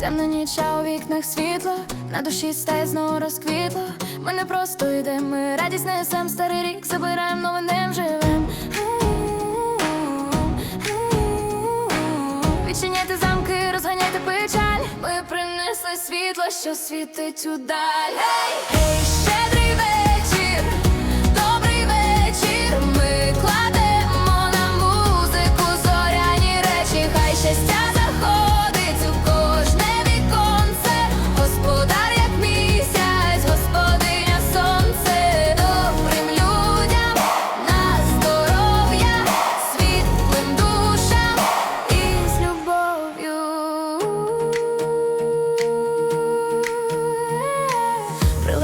Темна ніч, а у вікнах світло, на душі стає знову розквітло. Ми не просто йдемо, ми радість несем старий рік, забираємо новинем живем. Відчиняйте замки, розганяйте печаль. Ми принесли світло, що світить удаль. Hey, гей,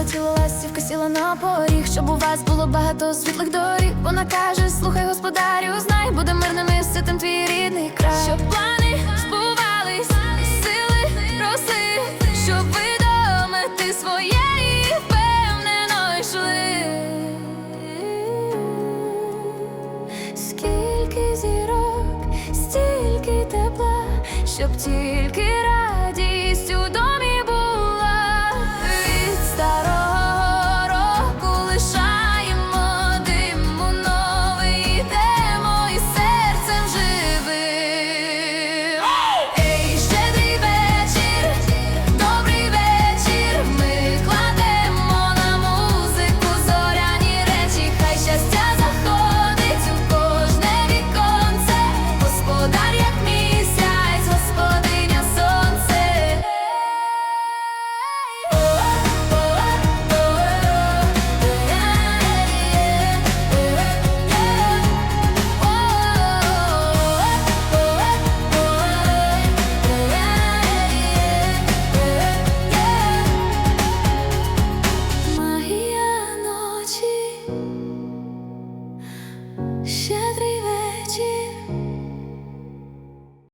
Прилетіла ластівка, сіла на поріг, щоб у вас було багато світлих доріг. Вона каже: слухай, господарю, знай, буде мирним і ситим твій рідний край. Щоб плани збувались, сили росли, щоб видомити своє і впевнено йшли. Скільки зірок, стільки тепла, щоб тільки раз